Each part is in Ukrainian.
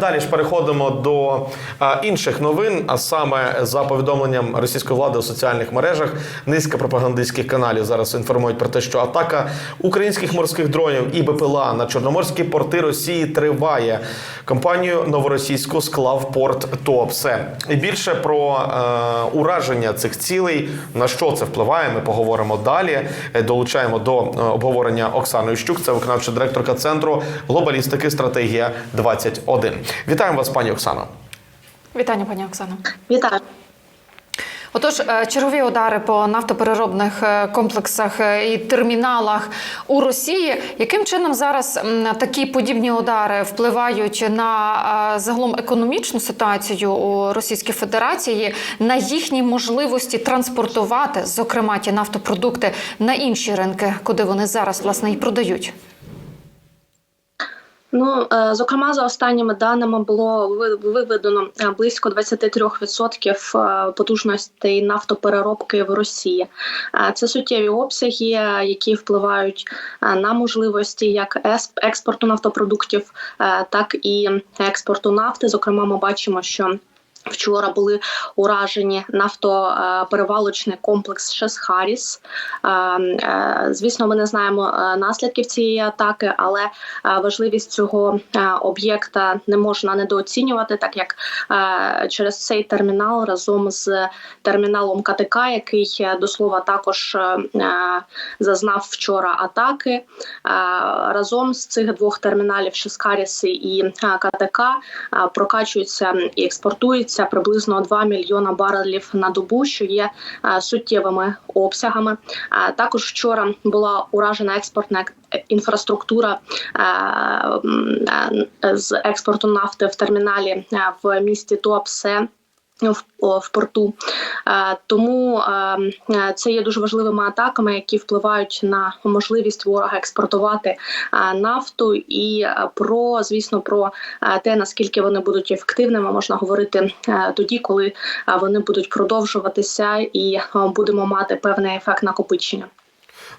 Далі ж переходимо до а, інших новин. А саме за повідомленням російської влади у соціальних мережах, низка пропагандистських каналів зараз інформують про те, що атака українських морських дронів і БПЛА на чорноморські порти Росії триває. Компанію новоросійську склав порт Туапсе. І більше про е, ураження цих цілей, на що це впливає. Ми поговоримо далі. Е, Долучаємо до е, обговорення Оксану Іщук, це виконавча директорка центру глобалістики стратегія 21 Вітаємо вас, пані Оксано. Вітання, пані Оксано. Вітаю. Отож, е, чергові удари по нафтопереробних е, комплексах е, і терміналах у Росії. Яким чином зараз такі подібні удари впливають на загалом економічну ситуацію у Російській Федерації, на їхні можливості транспортувати, зокрема ті нафтопродукти, на інші ринки, куди вони зараз власне і продають? Ну е, зокрема, за останніми даними було ви- виведено е, близько 23% е, потужностей нафтопереробки в Росії. Це суттєві обсяги, які впливають на можливості як експорту нафтопродуктів, так і експорту нафти. Зокрема, ми бачимо, що Вчора були уражені нафтоперевалочний комплекс Шесхаріс. Е, е, Звісно, ми не знаємо е, наслідків цієї атаки, але е, важливість цього об'єкта не можна недооцінювати, так як через цей термінал разом з терміналом КТК, який до слова також зазнав вчора атаки. Разом з цих двох терміналів Шескаріси і КТК прокачується і експортується приблизно 2 мільйона барелів на добу, що є е, суттєвими обсягами. Е, Також вчора була уражена експортна інфраструктура е, з експорту нафти в терміналі в місті Туапсе. В, о, в порту Е, тому е, е, це є дуже важливими атаками, які впливають на можливість ворога експортувати нафту. І про звісно про те наскільки вони будуть ефективними, можна говорити тоді, коли вони будуть продовжуватися, і будемо мати певний ефект накопичення.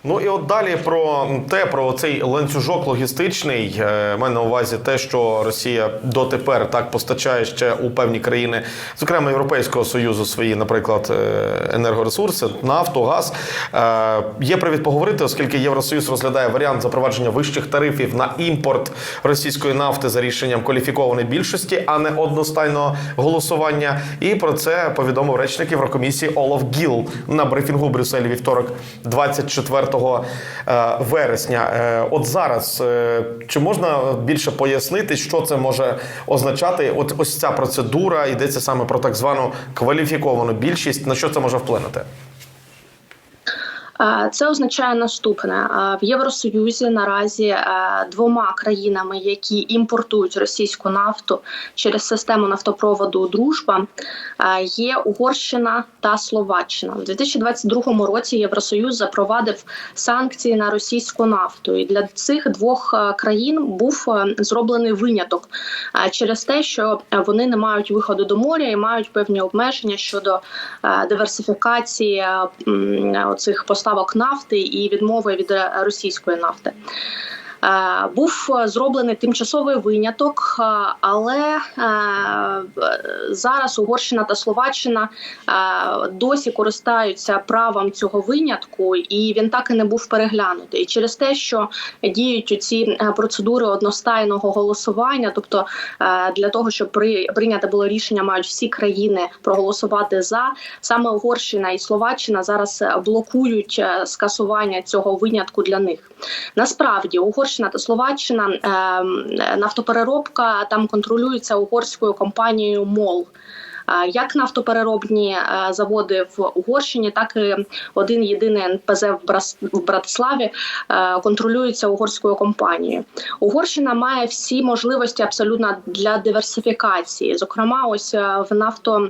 Ну і от далі про те, про цей ланцюжок логістичний. Е, Маю на увазі те, що Росія дотепер так постачає ще у певні країни, зокрема Європейського союзу, свої, наприклад, е, енергоресурси, нафту, газ. Е, Є привід поговорити, оскільки Євросоюз розглядає варіант запровадження вищих тарифів на імпорт російської нафти за рішенням кваліфікованої більшості, а не одностайного голосування. І про це повідомив речник Єврокомісії Олаф Гіл на брифінгу в Брюсселі вівторок, 24 е, вересня. Е, От зараз е, чи можна більше пояснити, що це може означати? От ось ця процедура йдеться саме про так звану кваліфіковану більшість. На що це може вплинути? Це означає наступне в Євросоюзі наразі е, двома країнами, які імпортують російську нафту через систему нафтопроводу Дружба, е, є Угорщина та Словаччина. У 2022 році Євросоюз запровадив санкції на російську нафту, і для цих двох е, країн був зроблений виняток через те, що вони не мають виходу до моря і мають певні обмеження щодо диверсифікації м, оцих поставок нафти і відмови від е, російської нафти. Е, Був е, зроблений тимчасовий виняток, е, але зараз Угорщина та Словаччина досі користаються правом цього винятку, і він так і не був переглянутий. І через те, що діють ці процедури одностайного голосування, тобто для того, щоб при прийняти було рішення, мають всі країни проголосувати за саме Угорщина і Словаччина зараз блокують скасування цього винятку для них. Насправді Угорщина та Словаччина е, нафтопереробка там контролюється угорською компанією МОЛ. Е, Як нафтопереробні е, заводи в Угорщині, так і один єдиний НПЗ в Братиславі е, контролюється угорською компанією. Угорщина має всі можливості абсолютно для диверсифікації. Зокрема, ось в нафто.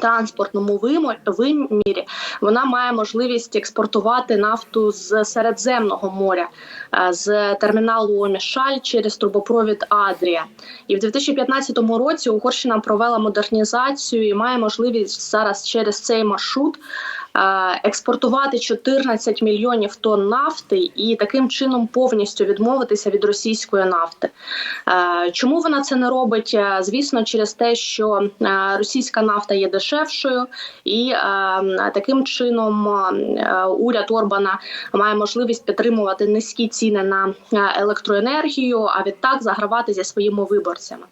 Транспортному вимірі вона має можливість експортувати нафту з Середземного моря е, з терміналу Омішаль через трубопровід Адрія. І в 2015 році Угорщина провела модернізацію і має можливість зараз через цей маршрут експортувати 14 мільйонів тонн нафти і таким чином повністю відмовитися від російської нафти. Е, Чому вона це не робить? Е, Звісно, через те, що е, російська нафта є дешевшою, і е, таким чином е, уряд Орбана має можливість підтримувати низькі ціни на е, електроенергію, а відтак загравати зі своїми виборцями.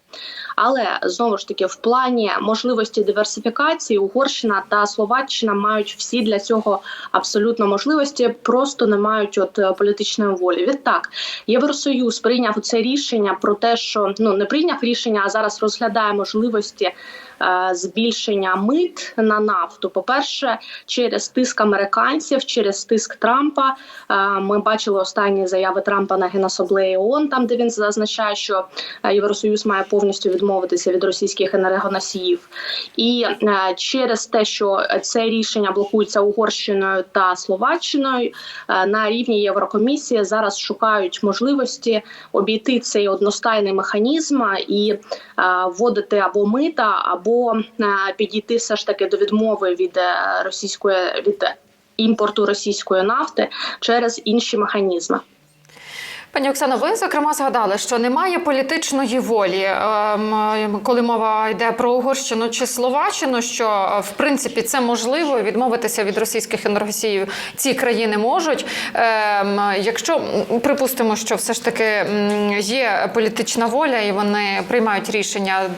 Але знову ж таки, в плані можливості диверсифікації Угорщина та Словаччина мають всі для цього абсолютно можливості, просто не мають от е, політичної волі. Відтак, Євросоюз прийняв це рішення про те, що ну не прийняв рішення, а зараз розглядає можливості збільшення мит на нафту. По перше, через тиск американців, через тиск Трампа. Е, Ми бачили останні заяви Трампа на генасаблеї ООН, там де він зазначає, що е, Євросоюз має повністю відмовитися від російських енергоносіїв, і е, через те, що це рішення блокується Угорщиною та Словаччиною е, на рівні Єврокомісії зараз шукають можливості обійти цей одностайний механізм і е, вводити або мита, або е, підійти все ж таки до відмови від е, російської від імпорту російської нафти через інші механізми. Пані Оксано, ви зокрема згадали, що немає політичної волі, ем, коли мова йде про Угорщину чи Словаччину, що е, в принципі це можливо відмовитися від російських енергосіїв ці країни можуть. Ем, Якщо припустимо, що все ж таки є політична воля, і вони приймають рішення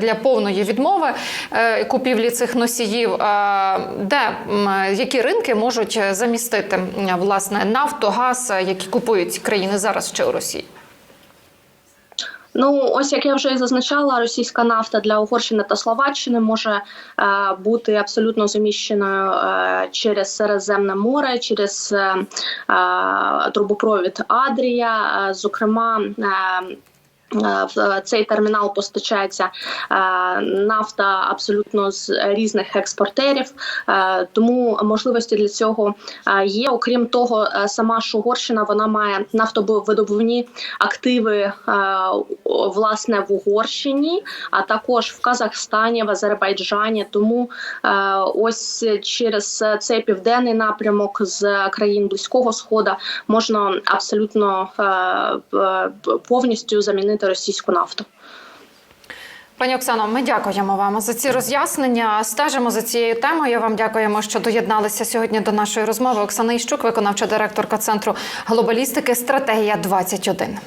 для повної відмови е, купівлі цих носіїв, е, де які ринки можуть замістити власне нафту, газ, які купують країни зараз ще у Росії? Ну, ось як я вже і зазначала, російська нафта для Угорщини та Словаччини може е, бути абсолютно заміщеною е, через Середземне море, через е, е, трубопровід Адрія. Е, зокрема, Е, В цей термінал постачається е, нафта абсолютно з різних експортерів, е, тому можливості для цього е, є. Окрім того, е, сама ж Угорщина вона має нафтобидобувні активи е, власне в Угорщині, а також в Казахстані, в Азербайджані. Тому е, ось через цей південний напрямок з країн Близького Сходу можна абсолютно е, повністю замінити російську нафту. Пані Оксано, ми дякуємо вам за ці роз'яснення. Стежимо за цією темою. Вам дякуємо, що доєдналися сьогодні до нашої розмови. Оксана Іщук, виконавча директорка центру глобалістики, стратегія 21